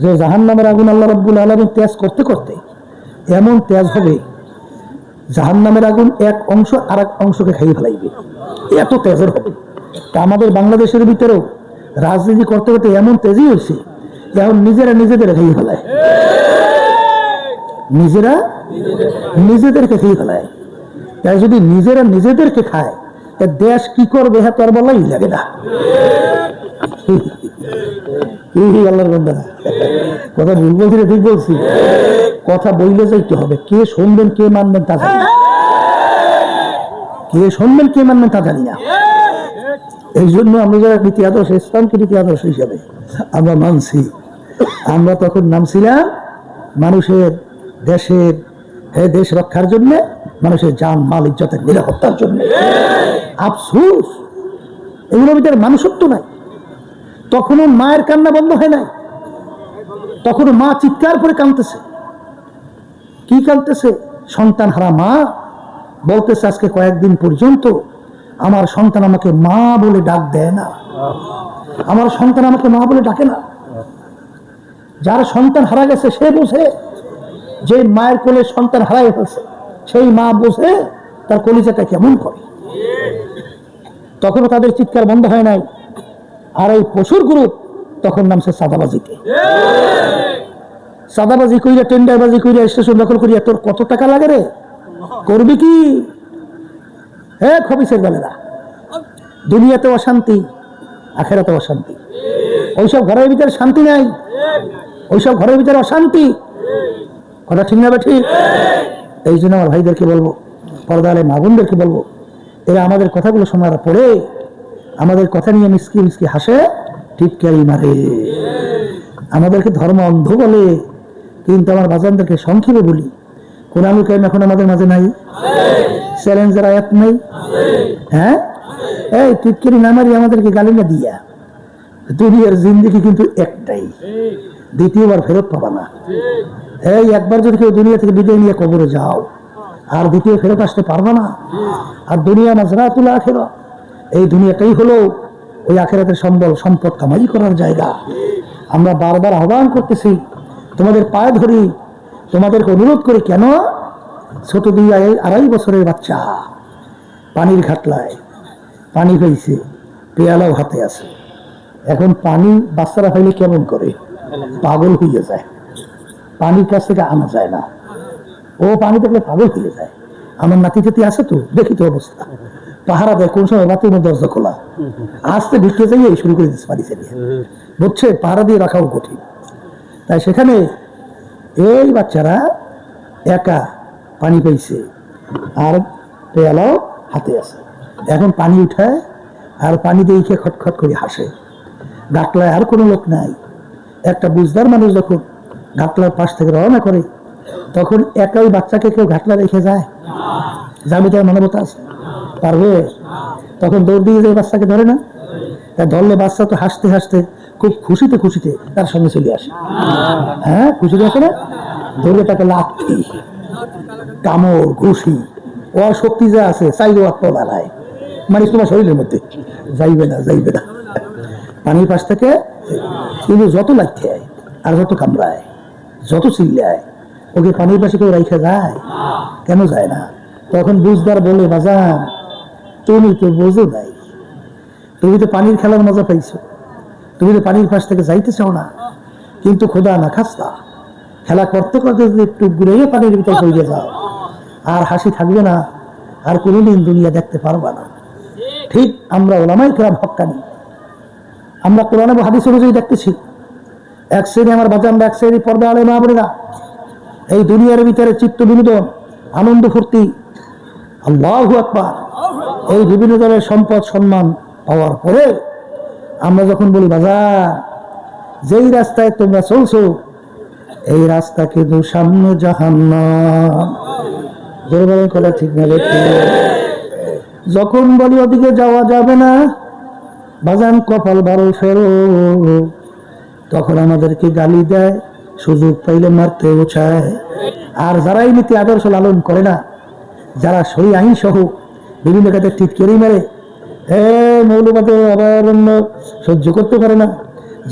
যে জাহান নামের আগুন আল্লাহ রব্বুল আলমী তেজ করতে করতে এমন তেজ হবে জাহান নামের আগুন এক অংশ আর এক অংশকে খাইয়ে ফেলাইবে। এত তেজের হবে। তা আমাদের বাংলাদেশের ভিতরেও রাজনীতি করতে করতে এমন তেজই হয়েছে এখন নিজেরা নিজেদের খাইয়ে ফেলায়। নিজেরা নিজেদেরকে খেয়ে ফেলায়। তাই যদি নিজেরা নিজেদেরকে খায় দেশ কি করবে হ্যাঁ তোর বলাই লাগে না। কথা ভুল ঠিক বলছি। কথা যাইতে হবে? কে শুনবেন, কে মানবেন তা জানি কে শুনবেন, কে মানবেন তা জানি না। এই জন্য আমরা যারা নীতি আদর্শ ইসলামকে নীতি আদর্শ হিসাবে আমরা মানছি। আমরা তখন নামছিলাম মানুষের দেশের দেশ রক্ষার জন্য, মানুষের যান, মাল, ইজ্জতের নিরাপত্তার জন্য। আফসুস! এগুলোর ভিতরে মানুষত্ব নাই। তখনও মায়ের কান্না বন্ধ হয় নাই। তখনও মা চিৎকার করে কাঁদতেছে। কি কাঁদতেছে? সন্তান হারা মা বলতেছে, আজকে কয়েকদিন পর্যন্ত আমার সন্তান আমাকে মা বলে ডাক দেয় না। আমার সন্তান আমাকে মা বলে ডাকে না। যার সন্তান হারা গেছে, সে বোঝে যে মায়ের কোলে সন্তান হারাই ফেলছে। সেই মা বোঝে তার কলিজাটা কেমন করে। তখনও তাদের চিৎকার বন্ধ হয় নাই। আর এই পশুর গ্রুপ তখন নামছে সাদাবাজিতে সাদাবাজি কইরা, টেন্ডারবাজি কইরা, স্টেশন দখল করিয়া, তোর কত টাকা লাগে রে? করবি কি? হে খবিসের বেলেরা, দুনিয়াতে অশান্তি, আখেরাতে অশান্তি। ওইসব ঘরের ভিতরে শান্তি নাই। ওইসব ঘরের ভিতরে অশান্তি। কথা ঠিক না ঠিক? এই জন্য আমার ভাইদেরকে বলব পর্দালে মাগুনদেরকে বলব, এরা আমাদের কথাগুলো শোনার পরে আমাদের কথা নিয়ে মিসকি মিসকি হাসে টিটকারি মারে। আমাদেরকে ধর্ম অন্ধ বলে, কিন্তু আমার বাজানদেরকে সংক্ষেপে বলি। কোরআন কাইম এখন আমাদের মাঝে নাই। চ্যালেঞ্জের আয়াত নাই। হ্যাঁ? এই টিটকারি না মারি আমাদেরকে গালি না দিয়া। দুনিয়ার জিন্দিগি কিন্তু একটাই। দ্বিতীয়বার ফেরত পাবা না। এই একবার যদি কেউ দুনিয়া থেকে বিদায় নিয়ে কবরে যাও, আর দ্বিতীয় ফেরত আসতে পারবে না। আর দুনিয়া মাজরাতুল আখেরা এই দুনিয়াটাই হলো ওই আখেরাতের সম্বল, সম্পদ কামাই করার জায়গা। আমরা বারবার আহ্বান করতেছি, তোমাদের পায়ে ধরি, তোমাদেরকে অনুরোধ করি, কেন? ছোট দুই আড়াই বছরের বাচ্চা, পানির ঘাটলায়, পানি হয়েছে পেয়ালাও হাতে আছে। এখন পানি বাচ্চারা পাইলে কেমন করে? পাগল হয়ে যায়। পানির কাছ থেকে আনা যায় না। ও পানি দেখলে পাগল হয়ে যায়। আমার নাতি টাতি আছে তো, দেখি তো অবস্থা। পাহারা দেয় কোন সময় বাতির দরজা খোলা। আসতে ঢুকে যাই শুরু করে দিচ্ছে পানি চালিয়ে বুঝছে? পাহারা দিয়ে রাখাও কঠিন। তাই সেখানে এই বাচ্চারা একা পানি পেয়েছে আর পেয়ালাও হাতে আছে। এখন পানি উঠায় আর পানি দিয়ে খটখট করে হাসে। গাটলায় আর কোনো লোক নাই। একটা বুঝদার মানুষ যখন গাটলার পাশ থেকে রওনা করে তখন একাই বাচ্চাকে কেউ ঘাটলা রেখে যায়? যাবে তার মানবতা আছে পারবে তখন দৌড় দিয়ে যায় বাচ্চাকে ধরে না তা ধরলে বাচ্চা তো হাসতে হাসতে খুব খুশিতে খুশিতে তার সঙ্গে চলে আসে। হ্যাঁ খুশিতে আসে না? ধরে তাকে লাথি কামড়, ঘুষি ও শক্তি যা আছে, চাইলে আত্ম বেলায় মানে তোমার শরীরের মধ্যে। যাইবে না যাইবে না। পানির পাশ থেকে কিন্তু যত লাগতে আর যত কামড়ায়, যত চিল্লায় ওকে পানির পাশে কেউ রাইখে যায়? কেন যায় না? তখন বুঝদার বলে, বাজান, তুমি তো বোঝো নাই তুমি তো পানির খেলার মজা পাইছো। তুমি তো পানির পাশ থেকে যাইতে চাও না। কিন্তু খোদা না খাস্তা। খেলা করতে করতে যদি একটু ঘুরে পানির ভিতরে পড়ে যাও, আর হাসি থাকবে না, আর কোনোদিন দুনিয়া দেখতে পারবা না। ঠিক আমরা ওলামাই কেরাম হকানি আমরা কোরআন হাদিস অনুযায়ী দেখতেছি। এক শ্রেণি আমার বাজান, এক শ্রেণি পর্দা আলে মা বোনেরা এই দুনিয়ার ভিতরে চিত্ত বিনোদন আনন্দ ফুর্তি, আল্লাহ আকবার। এই বিভিন্ন ধরনের সম্পদ সম্মান পাওয়ার পরে আমরা যখন বলি, বাজার, যেই রাস্তায় তোমরা চলছো, এই রাস্তা কিন্তু সামনে জাহান্নাম। কথা ঠিক না যখন বলি, ওদিকে যাওয়া যাবে না, বাজান কপাল বারো ফেরো। তখন আমাদেরকে গালি দেয়। সুযোগ পাইলে মারতে চায় আর যারা এই নীতি আদর্শ লালন করে না, যারা সই আইন সহ বিভিন্ন কাজে টিটকেরি মেরে অভয়ারণ্য সহ্য করতে পারে না।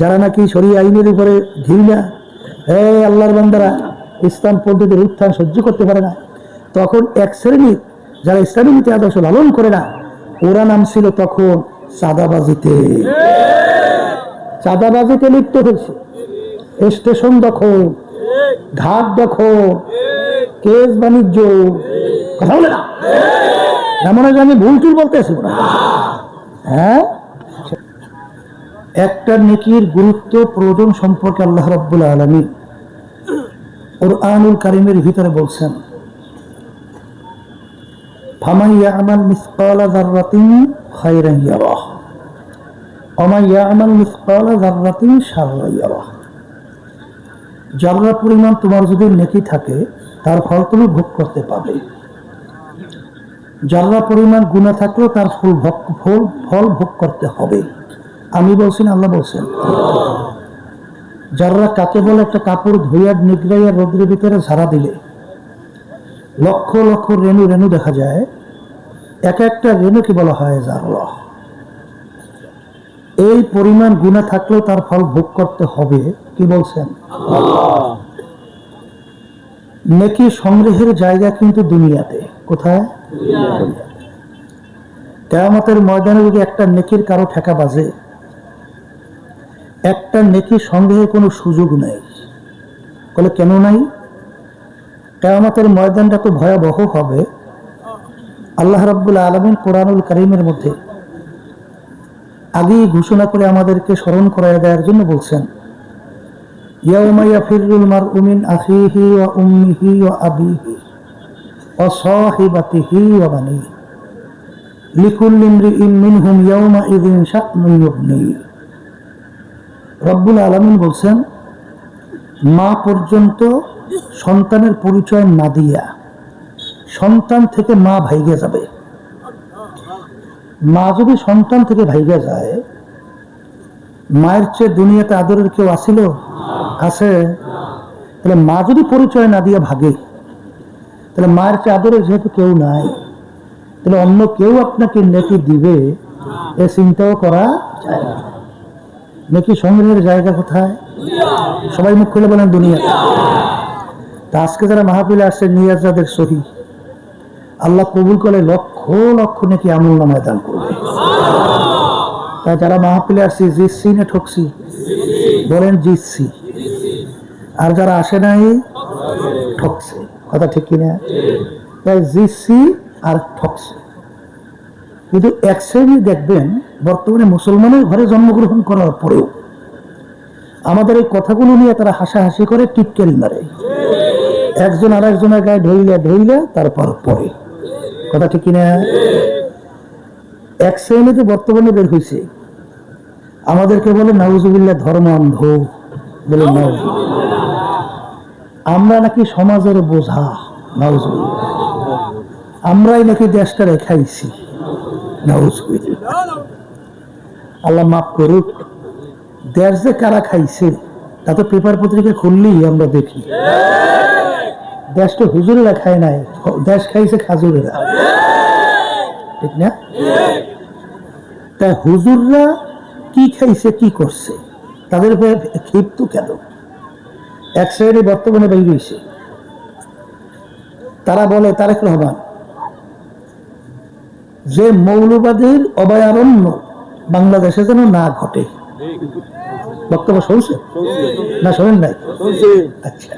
যারা নাকি সরি আইনের উপরে না এই আল্লাহর বান্দারা, ইসলাম পদ্ধতির উত্থান সহ্য করতে পারে না। তখন এক শ্রেণির যারা ইসলামী নীতি আদর্শ লালন করে না, ওরা নাম ছিল তখন চাঁদাবাজিতে। চাঁদাবাজিতে লিপ্ত হয়েছে। স্টেশন দখল ঘাট দখল কেস বাণিজ্য। কথা বলে না? এমন হয় আমি ভুল টুল বলতেছি হ্যাঁ। একটা নেকির গুরুত্ব প্রয়োজন সম্পর্কে আল্লাহ রাব্বুল আলমী ওর আনুল কারিমের ভিতরে বলছেন ফামাই ইয়ামাল মিসকালা মিসকালা যাররাতিন শাররান ইয়ারাহ পরিমাণ তোমার যদি নেকি থাকে, তার ফল তুমি ভোগ করতে পাবে। যারা পরিমাণ গুণা থাকলেও তার ফুল ভোগ, ফল ফল ভোগ করতে হবে। আমি বলছি না, আল্লাহ বলছেন। যারা কাকে বলে? একটা কাপড় ধুইয়া নিগড়াইয়া রোদ্রের ভিতরে ঝাড়া দিলে। লক্ষ লক্ষ রেণু রেণু দেখা যায়। এক একটা রেণুকে বলা হয় জাররা এই পরিমাণ গুণা থাকলেও তার ফল ভোগ করতে হবে। কি বলছেন? নেকি সংগ্রহের জায়গা কিন্তু দুনিয়াতে। কোথায়? কেয়ামতের ময়দানে যদি একটা নেকির কারও ঠেকা বাজে, একটা নেকি সংগ্রহের কোনো সুযোগ নেই। বলে, কেন নাই? কেয়ামতের ময়দানটা তো ভয়াবহ হবে। আল্লাহ রাব্বুল আলমিন কোরআনুল করিমের মধ্যে আগেই ঘোষণা করে আমাদেরকে স্মরণ করায় দেওয়ার জন্য বলছেন ওয়া উম্মিহি ওয়া আবিহি ওয়া সাহিবাতিহি ওয়া বানিহি লিকুল্লি ইমরিইন মিনহুম ইয়াউমা ইযিন শা'নুন ইউগনি রব্বুল আলামিন বলছেন, মা পর্যন্ত সন্তানের পরিচয় না দিয়া সন্তান থেকে মা ভাইগে যাবে। মা যদি সন্তান থেকে ভাইগে যায়, মায়ের চেয়ে দুনিয়াতে আদরের কেউ আসিল? আছে তাহলে মা যদি পরিচয় না দিয়ে ভাগে, তাহলে মায়ের চেয়ে আদরের যেহেতু কেউ নাই, তাহলে অন্য কেউ আপনাকে নেকি দিবে, এ চিন্তাও করা যায় না। নেকি সংগ্রহের জায়গা কোথায়? সবাই মুখ খুলে বলেন দুনিয়া তা আজকে যারা মাহফিলে আসছে নিয়াজ যাদের সহি, আল্লাহ কবুল করে লক্ষ লক্ষ নাকি আমল নামায় দান করবে। তা যারা মাহফিলে আসছি জিতছি না ঠকছি, বলেন জিতছি আর যারা আসে নাই, ঠকছে। কথা ঠিক কিনা? জিতছি আর ঠকছে। কিন্তু এক শ্রেণি দেখবেন, বর্তমানে মুসলমানের ঘরে জন্মগ্রহণ করার পরেও আমাদের এই কথাগুলো নিয়ে তারা হাসাহাসি করে, টিটকারি মারে। একজন আর একজনের গায়ে ঢইলে ঢইলে, তারপর পরে। কথা ঠিক কিনা? এক শ্রেণীতে বর্তমানে বের হয়েছে আমাদেরকে বলে, নাউজুবিল্লাহ, ধর্ম অন্ধ। বলে, নাউজুবিল্লাহ। আমরা নাকি সমাজের বোঝা আমরাই নাকি দেশটা রেখাইছি আল্লাহ মাফ করুক, দেশ যে কারা খাইছে, তা তো পেপার পত্রিকা খুললেই আমরা দেখি। দেশটা হুজুরেরা খায় নাই, দেশ খাইছে খাজুরেরা। ঠিক না? তা হুজুররা কি খাইছে, কি করছে? তাদের ক্ষিপ্ত কেন? এক সাইডে বর্তমানে বেরিয়েছে তারা বলে, তারেক রহমান, যে মৌলবাদের অভয়ারণ্য বাংলাদেশে যেন না ঘটে। বক্তব্য শুনছে? না শোনেন নাই? আচ্ছা।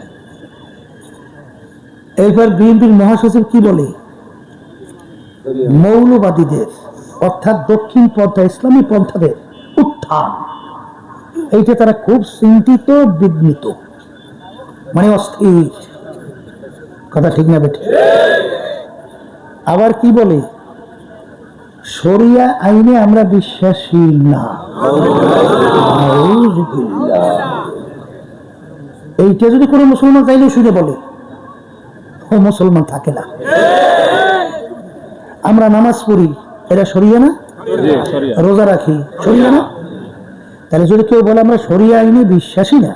এইবার বিএনপির মহাসচিব কি বলে? মৌলবাদীদের, অর্থাৎ দক্ষিণ পন্থা, ইসলামী পন্থাদের উত্থান। এইটা তারা খুব চিন্তিত, বিঘ্নিত। মানে অস্থির কথা ঠিক না বেঠি। আবার কি বলে? শরিয়া আইনে আমরা বিশ্বাসী না। এইটা যদি কোনো মুসলমান চাইলে শুনে বলে ও মুসলমান থাকে না। আমরা নামাজ পড়ি এটা সরিয়া না? রোজা রাখি সরিয়া না? তাহলে যদি কেউ বলে আমরা সরিয়া আইনে বিশ্বাসী না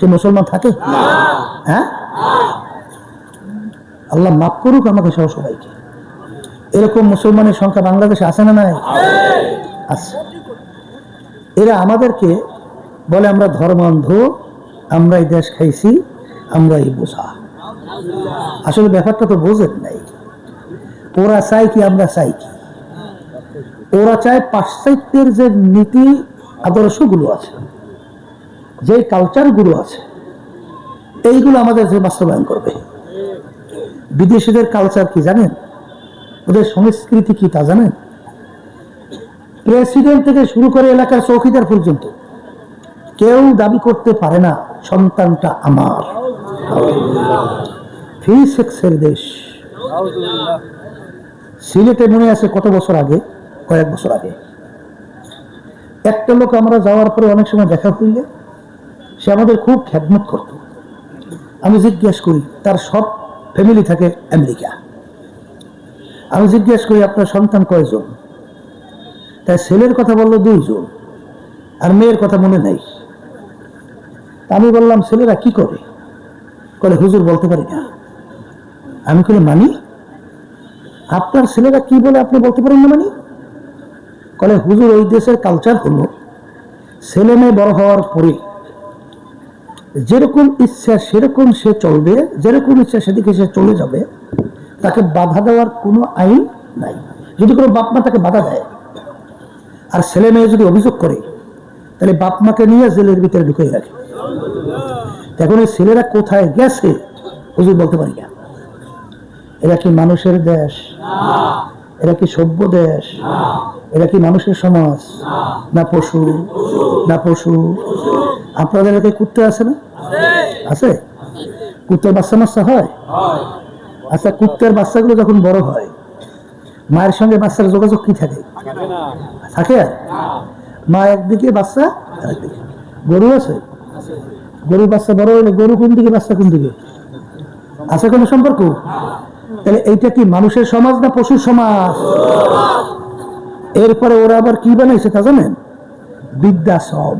সে মুসলমান থাকে? হ্যাঁ? আল্লাহ মাফ করুক আমাকে সহ সবাইকে। এরকম মুসলমানের সংখ্যা বাংলাদেশে আছে না নাই? আছে। এরা আমাদেরকে বলে, আমরা ধর্মান্ধ আমরা এই দেশ খাইছি আমরা এই বোঝা। আসলে ব্যাপারটা তো বোঝেন নাই। ওরা চাই কি, আমরা চাই কি? ওরা চায় পাশ্চাত্যের যে নীতি, আদর্শগুলো আছে। যে কালচারগুলো আছে, এইগুলো আমাদের যে বাস্তবায়ন করবে। বিদেশিদের কালচার কি জানেন? ওদের সংস্কৃতি কি তা জানেন? প্রেসিডেন্ট থেকে শুরু করে এলাকার চৌকিদার পর্যন্ত কেউ দাবি করতে পারে না, সন্তানটা আমার। দেশ। সিলেটে মনে আছে কত বছর আগে? কয়েক বছর আগে। একটা লোক আমরা যাওয়ার পরে অনেক সময় দেখা হইলে সে আমাদের খুব খ্যাতমত করত। আমি জিজ্ঞেস করি, তার সব ফ্যামিলি থাকে আমেরিকা? আমি জিজ্ঞেস করি, আপনার সন্তান কয়জন? তাই ছেলের কথা বলল দুইজন, আর মেয়ের কথা মনে নেই। আমি বললাম, ছেলেরা কি করে? বলে হুজুর বলতে পারি না। আমি করে মানি? আপনার ছেলেরা কি বলে আপনি বলতে পারেন না মানি? কলে, হুজুর, ওই দেশের কালচার হলো, ছেলে মেয়ে বড় হওয়ার পরে যেরকম ইচ্ছা সেরকম সে চলবে, যেরকম ইচ্ছা সেদিকে সে চলে যাবে, তাকে বাধা দেওয়ার কোনো আইন নাই। যদি কোনো বাপ মা তাকে বাধা দেয়, আর ছেলে মেয়ে যদি অভিযোগ করে, তাহলে বাপ মাকে নিয়ে জেলের ভিতরে ঢুকিয়ে রাখে। এখন এই ছেলেরা কোথায় গেছে, হুজুর বলতে পারি না। এরা কি মানুষের দেশ? এরা কি সভ্য দেশ? এরা কি মানুষের সমাজ? না পশু? না পশু? আপনাদের এলাকায় কুত্তে আছে না? আছে? কুত্তের বাচ্চা মাচ্চা হয়? আচ্ছা কুত্তের বাচ্চাগুলো যখন বড় হয়, মায়ের সঙ্গে বাচ্চার যোগাযোগ কি থাকে? থাকে মা একদিকে, বাচ্চা গরু আছে? গরুর বাচ্চা বড় হলে গরু কোন দিকে, বাচ্চা কোন দিকে? আছে কোনো সম্পর্ক? তাহলে এইটা কি মানুষের সমাজ না পশুর সমাজ? এরপরে ওরা আবার কি বানাইছে তা জানেন? বৃদ্ধাশ্রম।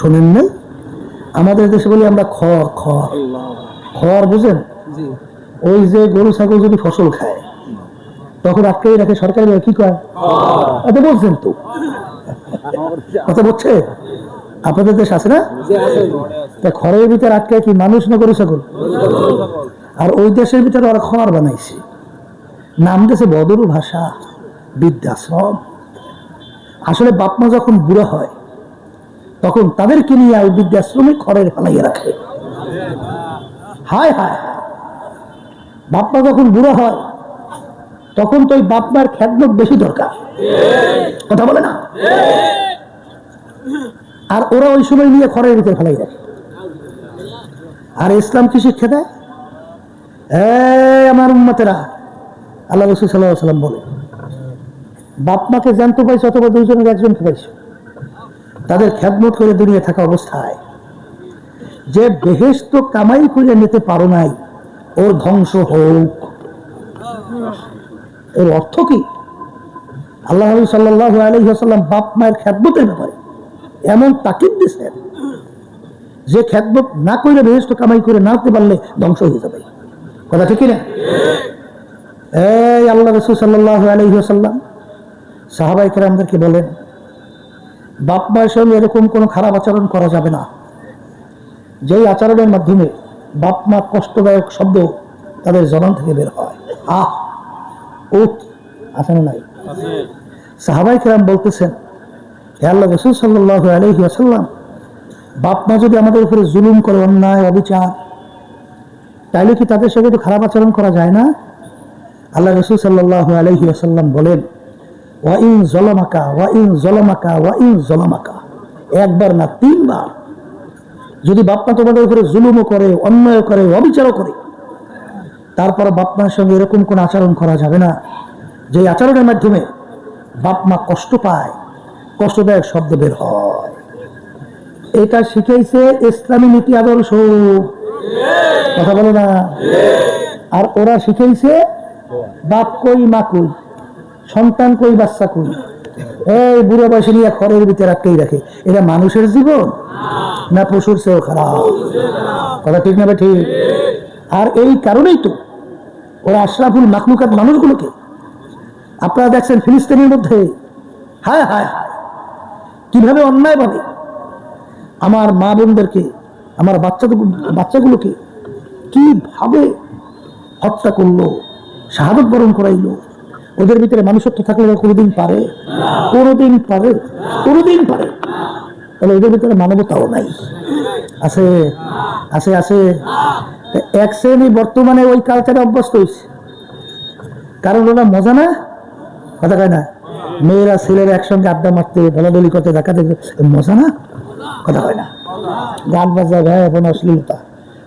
শোনেন নাই? আমাদের দেশে বলি আমরা খড় খড়। খড় বুঝেন? ওই যে গরু ছাগল যদি ফসল খায় তখন আটকে রাখে সরকারি কি কয়? এটা বলছেন তো? কথা বলছে? আপনাদের দেশ আছে না? তা খড়ের ভিতরে আটকে কি মানুষ না গরু ছাগল। আর ওই দেশের ভিতরে ওরা খড় বানাইছে। নাম দিয়েছে বদরু ভাষা। বৃদ্ধাশ্রম আসলে বাপ মা যখন বুড়ো হয়, তখন তাদেরকে নিয়ে ওই বৃদ্ধাশ্রমে খড়ের ফেলাইয়ে রাখে। হায় হায় হায়। বাপ মা যখন বুড়ো হয়, তখন তো ওই বাপ মার খ্যাতমত বেশি দরকার। কথা বলে না? আর ওরা ওই সময় নিয়ে খড়ের ভিতরে ফেলাই রাখে। আর ইসলাম কি শিক্ষা দেয় এই আমার উন্মতেরা আল্লাহ রসুল সাল্লাহ সাল্লাম বলে বাপ মাকে জানতে পাইছো অথবা দুইজনের একজনকে পাইছো তাদের খ্যাতমত করে দুনিয়া থাকা অবস্থায়। যে বেহেস্ত কামাই করে নিতে পারো নাই ওর ধ্বংস হোক। এর অর্থ কি? আল্লাহ সাল্লাহ আলহিহাসাল্লাম বাপ মায়ের খ্যাতমতের ব্যাপারে এমন তাকিদ দিয়েছেন যে খ্যাতমত না করে বেহেস্ত কামাই করে না হতে পারলে ধ্বংস হয়ে যাবে। কথা ঠিক না? এই আল্লাহ রসুল সাল্লাহ আলহিহাসাল্লাম সাহাবাই কেরামদেরকে বলেন, বাপ মায়ের সঙ্গে এরকম কোনো খারাপ আচরণ করা যাবে না। যেই আচরণের মাধ্যমে বাপ মা কষ্টদায়ক শব্দ তাদের জবান থেকে বের হয়। আহ আছে না নাই। সাহাবাই কেরাম বলতেছেন, হে আল্লাহ রসুল সাল্লাহ আলহি আসাল্লাম বাপ মা যদি আমাদের উপরে জুলুম করে, অন্যায়, অবিচার, তাইলে কি তাদের সঙ্গে একটু খারাপ আচরণ করা যায় না? আল্লাহ রসুল সাল্লাহ আলহি আসাল্লাম বলেন ওয়াইন জলমাকা ওয়াইন জলমাকা ওয়াইন জলমাকা। একবার না তিনবার। যদি বাপমা তোমাদের উপরে জুলুমও করে অন্যায় করে, অবিচারও করে, তারপর বাপমার সঙ্গে এরকম কোন আচরণ করা যাবে না। যে আচরণের মাধ্যমে বাপমা কষ্ট পায়, কষ্টদায়ক শব্দ বের হয়। এটা শিখাইছে ইসলামী নীতি আদর্শ। কথা বলো না? আর ওরা শিখাইছে, বাপ কই, মা কই? সন্তান কই বাচ্চা কই এই বুড়ো বয়সে নিয়ে খড়ের ভিতরে আটকেই রাখে। এটা মানুষের জীবন? না পশুর চেয়েও খারাপ। কথা ঠিক না ঠিক? আর এই কারণেই তো ওরা আশরাফুল মাকলুকাত মানুষগুলোকে, আপনারা দেখছেন ফিলিস্তিনের মধ্যে, হায় হায় হায়, কীভাবে অন্যায়ভাবে আমার মা বোনদেরকে, আমার বাচ্চা বাচ্চাগুলোকে কীভাবে হত্যা করল, শাহাদত বরণ করাইলো ওদের ভিতরে মানুষত্ব থাকলে ওরা কোনোদিন পারে? কোনোদিন পারে? কোনোদিন পারে। তাহলে ওদের ভিতরে মানবতাও নাই। আছে আছে আছে। এক শ্রেণি বর্তমানে ওই কালচারে অভ্যস্ত হয়েছে। কারণ ওরা মজা না? কথা কয় না? মেয়েরা, ছেলেরা একসঙ্গে আড্ডা মারতে, বলাবলি করতে দেখা দেখবে মজা না? কথা কয় না? গান বাজা গায়ে এখন অশ্লীলতা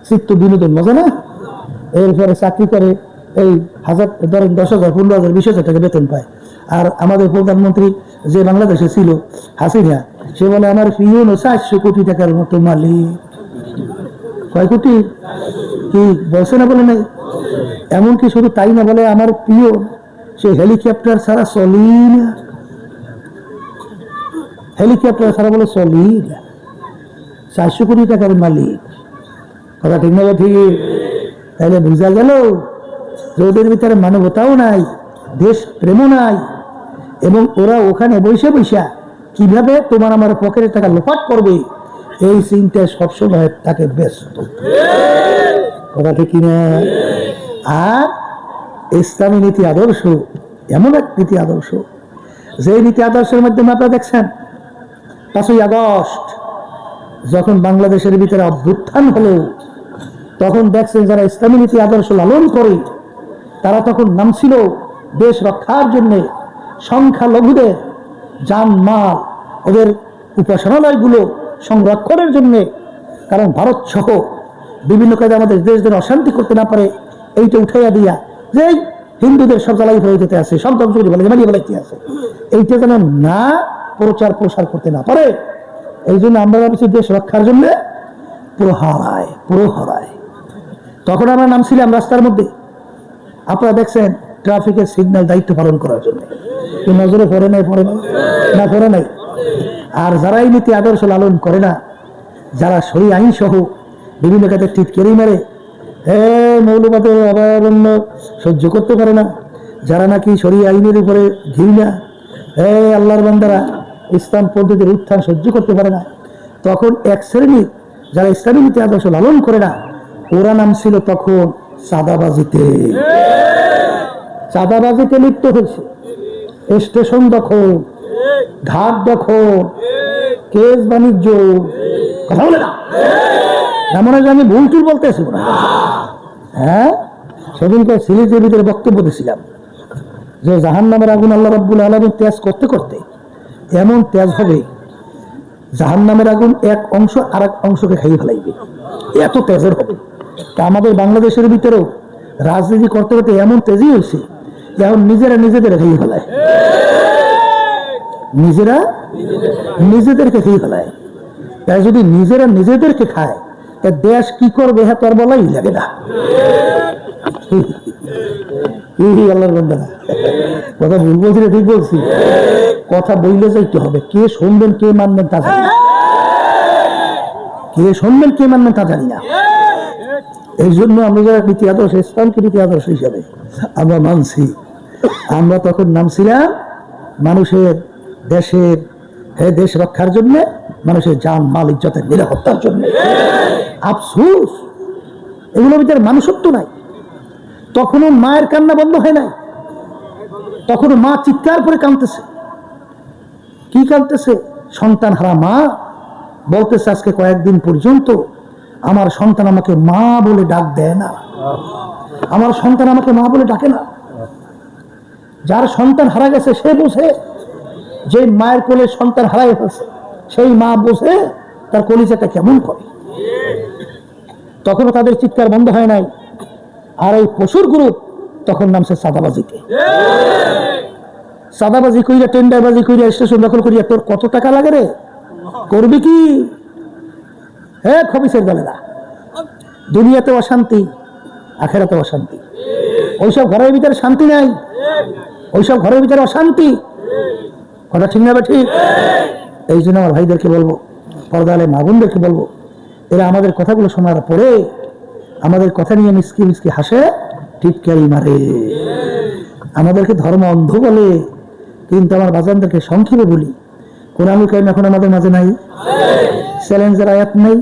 চিত্ত বিনোদন মজা না? এরপরে চাকরি করে এই হাজার, ধরেন দশ হাজার, পনেরো হাজার, বিশ হাজার টাকা বেতন পায়। আর আমাদের প্রধানমন্ত্রী যে বাংলাদেশে ছিল, হাসিনা, সে বলে, আমার পিওন চারশো কোটি টাকার মতো মালিক। কয় কোটি? কি বলছে না বলে নাই? এমনকি শুধু তাই না বলে, আমার প্রিয়, সে হেলিকপ্টার ছাড়া চলি না। হেলিকপ্টার ছাড়া বলে চলি না। চারশো কোটি টাকার মালিক। কথা ঠিক না ঠিক তাহলে বোঝা গেল ওদের ভিতরে মানবতাও নাই, দেশ প্রেমও নাই, এবং ওরা ওখানে বসে বসে কীভাবে তোমার আমার পকেটে টাকা লোপাট করবে, এই চিন্তায় সবসময় তাকে ব্যস্ত। কথা ঠিক কিনা আর ইসলামী নীতি আদর্শ, এমন এক নীতি আদর্শ যে নীতি আদর্শের মাধ্যমে আপনারা দেখছেন, পাঁচই আগস্ট যখন বাংলাদেশের ভিতরে অভ্যুত্থান হলো, তখন দেখছেন যারা ইসলামী নীতি আদর্শ লালন করে তারা তখন নামছিল দেশ রক্ষার জন্যে সংখ্যালঘুদের যান মাল ওদের উপাসনালয়গুলো সংরক্ষণের জন্যে, কারণ ভারত সহ বিভিন্ন কাজে আমাদের দেশ যেন অশান্তি করতে না পারে, এইটা উঠাইয়া দিয়া যে হিন্দুদের সব জ্বালাই হয়ে যেতে আছে সব ধ্বংস করে বলে মারিয়ে বেলাইতে আছে। এইটা যেন না প্রচার প্রসার করতে না পারে, এই জন্য আমরা ভাবছি দেশ রক্ষার জন্য প্রহারায়, প্রহরায়। তখন আমরা নামছিলাম রাস্তার মধ্যে। আপনারা দেখছেন ট্রাফিকের সিগন্যাল দায়িত্ব পালন করার জন্য। নজরে পড়ে নাই, পড়ে না, পড়ে নাই। আর যারা এই নীতি আদর্শ লালন করে না, যারা সই আইন সহ বিভিন্ন কাজে টিটকেরি মারে, হে মৌলবাদের অভয়ারণ্য সহ্য করতে পারে না। যারা নাকি সরি আইনের উপরে ঘির না, হে আল্লাহর বান্দারা, ইসলাম পদ্ধতির উত্থান সহ্য করতে পারে না। তখন এক শ্রেণি যারা ইসলামী নীতি আদর্শ লালন করে না, ওরা নাম ছিল তখন চাঁদাবাজিতে। চাঁদাবাজিতে লিপ্ত হয়েছে। স্টেশন দখল, ঘাট দখল, কেস বাণিজ্য। কথা বলে না? এমন যে আমি ভুল টুল বলতেছি হ্যাঁ। সেদিনকে সিরিজের ভিতরে বক্তব্য দিয়েছিলাম যে জাহান নামের আগুন আল্লাহ রাব্বুল আলমীর তেজ করতে করতে এমন তেজ হবে জাহান নামের আগুন এক অংশ আর এক অংশকে খাইয়ে ফেলাইবে। এত তেজের হবে। তা আমাদের বাংলাদেশের ভিতরেও রাজনীতি করতে করতে এমন তেজি হয়েছে এখন নিজেরা নিজেদের খাইয়ে ফেলায়। নিজেরা নিজেদেরকে খেয়ে ফেলায়। তাই যদি নিজেরা নিজেদেরকে খায়, তা দেশ কি করবে হ্যাঁ তোর বলাই লাগে না। কথা ভুল বলছি ঠিক বলছি। কথা বললে যাইতে হবে। কে শুনবেন, কে মানবেন তা জানি কে শুনবেন, কে মানবেন তা জানি না। এই জন্য আমরা যারা নীতি আদর্শ ইসলামকে নীতি আদর্শ হিসাবে আমরা মানছি। আমরা তখন নামছিলাম মানুষের দেশের দেশ রক্ষার জন্য, মানুষের যান, মাল, ইজ্জতের নিরাপত্তার জন্য। আফসুস! এগুলোর ভিতরে মানুষত্ব নাই। তখনও মায়ের কান্না বন্ধ হয় নাই। তখনও মা চিৎকার করে কাঁদতেছে। কি কাঁদতেছে? সন্তান হারা মা বলতেছে, আজকে কয়েকদিন পর্যন্ত আমার সন্তান আমাকে মা বলে ডাক দেয় না। আমার সন্তান আমাকে মা বলে ডাকে না। যার সন্তান হারা গেছে, সে বোঝে যে মায়ের কোলে সন্তান হারাই ফেলছে সেই মা বোঝে তার কলিজাটা কেমন করে। তখনও তাদের চিৎকার বন্ধ হয় নাই। আর এই পশুর গ্রুপ তখন নামছে সাদাবাজিতে সাদাবাজি কইরা, টেন্ডারবাজি কইরা, স্টেশন দখল করিয়া, তোর কত টাকা লাগে রে? করবি কি? হে খবিসের বেলেরা দুনিয়াতে অশান্তি, আখেরাতে অশান্তি। ওইসব ঘরের ভিতরে শান্তি নাই, ওইসব ঘরের ভিতরে অশান্তি। কথা ঠিক না ঠিক? এই জন্য আমার ভাইদেরকে বলব, পর্দালে মা বোনদেরকে বলব, এরা আমাদের কথাগুলো শোনার পরে আমাদের কথা নিয়ে মিসকি মিসকি হাসে, টিটকারি মারে। আমাদেরকে ধর্ম অন্ধ বলে, কিন্তু আমার বাজানদেরকে সংক্ষেপে বলি কোরআন কারিম এখন আমাদের মাঝে নাই? চ্যালেঞ্জের আয়াত নেই?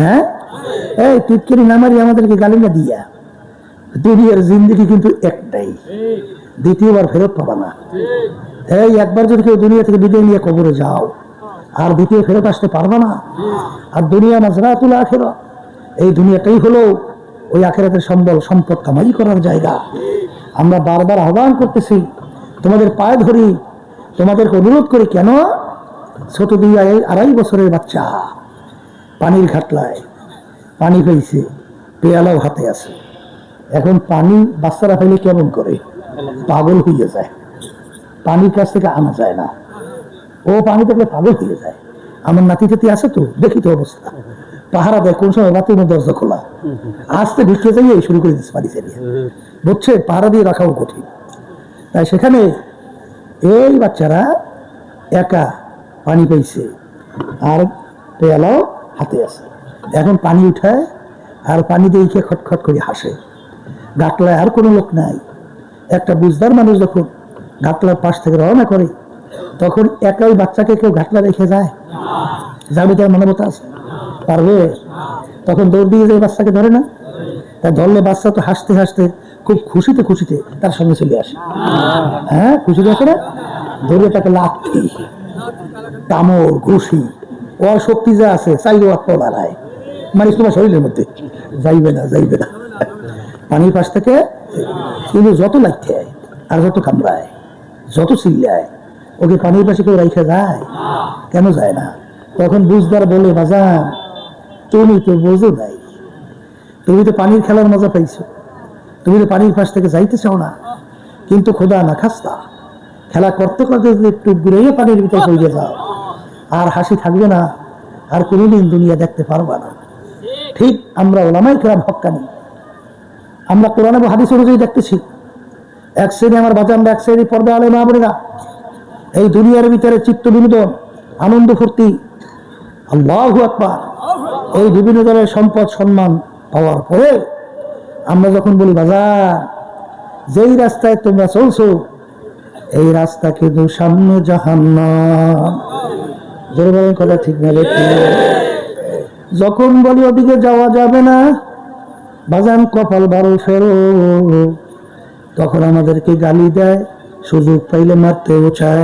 হ্যাঁ? এই টিটকিরি নামারি আমাদেরকে গালি না দিয়া। দুনিয়ার জিন্দগি কিন্তু একটাই। দ্বিতীয়বার ফেরত পাবা না। এই একবার যদি কেউ দুনিয়া থেকে বিদায় নিয়ে কবরে যাও, আর দ্বিতীয় ফেরত আসতে পারবা না। আর দুনিয়া মাজরাতুল আখেরা। এই দুনিয়াটাই হলো ওই আখেরাতের সম্বল, সম্পদ কামাই করার জায়গা। আমরা বারবার আহ্বান করতেছি, তোমাদের পায়ে ধরি তোমাদেরকে অনুরোধ করি, কেন? ছোট দুই আড়াই- বছরের বাচ্চা, পানির ঘাটলায় পানি পেয়েছে পেয়ালাও হাতে আছে। এখন পানি বাচ্চারা পাইলে কেমন করে? পাগল হয়ে যায়। পানির কাছ থেকে আনা যায় না। ও পানি দেখলে পাগল হয়ে যায়। আমার নাতি টাতি আছে তো, দেখি তো অবস্থা। পাহারা দেয়, কোন সময় বাথরুমের দরজা খোলা। আসতে ঢুকে যাইয়ে শুরু করে দিচ্ছে পানি চালিয়ে। বুঝছে? পাহারা দিয়ে রাখাও কঠিন। তাই সেখানে এই বাচ্চারা একা পানি পেয়েছে আর পেয়ালাও হাতে আছে। এখন পানি উঠায় আর পানি দিয়ে খটখট করে হাসে। গাটলায় আর কোনো লোক নাই। একটা বুঝদার মানুষ যখন ঘাটলার পাশ থেকে রওনা করে, তখন একাই বাচ্চাকে কেউ ঘাটলা রেখে যায়। যাবে তার মানবতা আছে। পারবে? তখন দৌড় দিয়ে যায় বাচ্চাকে ধরে না? তা ধরলে বাচ্চা তো হাসতে হাসতে খুব খুশিতে খুশিতে তার সঙ্গে চলে আসে। হ্যাঁ খুশিতে আসে না ধরে তাকে লাঠি কামড় ঘুষি, ওর শক্তি যা আছে, চাইলেও আত্মা দাঁড়ায় মানে তোমার শরীরের মধ্যে যাইবে না যাইবে না। পানির পাশ থেকে কিন্তু যত লাগতে আর যত কামড়ায়, যত চিল্লায়, ওকে পানির পাশে কেউ রাইখা যায়? কেন যায় না? তখন বুঝদার বলে, বাজান, তুমি তো বোঝো নাই। তুমি তো পানির খেলার মজা পাইছো। তুমি তো পানির পাশ থেকে যাইতে চাও না। কিন্তু খোদা না, খাস্তা। খেলা করতে করতে যদি একটু ঘুরে পানির ভিতরে পড়ে যাও, আর হাসি থাকবে না, আর কোনোদিন দুনিয়া দেখতে পারবা না। ঠিক আমরা ওলামাই কেরাম হক্কানি। আমরা কোরআন এবং হাদিস অনুযায়ী দেখতেছি। এক শ্রেণি আমার বাজার, আমরা এক শ্রেণি পর্দা আলে মা বোনেরা এই দুনিয়ার ভিতরে চিত্ত বিনোদন, আনন্দ ফুর্তি, আল্লাহ আকবার। এই বিভিন্ন ধরনের সম্পদ, সম্মান পাওয়ার পরে আমরা যখন বলি বাজার যেই রাস্তায় তোমরা চলছো, এই রাস্তা কিন্তু সামনে জাহান্নাম। জোরে কথা ঠিক না যখন বলি, ওদিকে যাওয়া যাবে না, বাজান কপাল বারো ফেরো তখন আমাদেরকে গালি দেয়, সুযোগ পাইলে মারতেও চায়।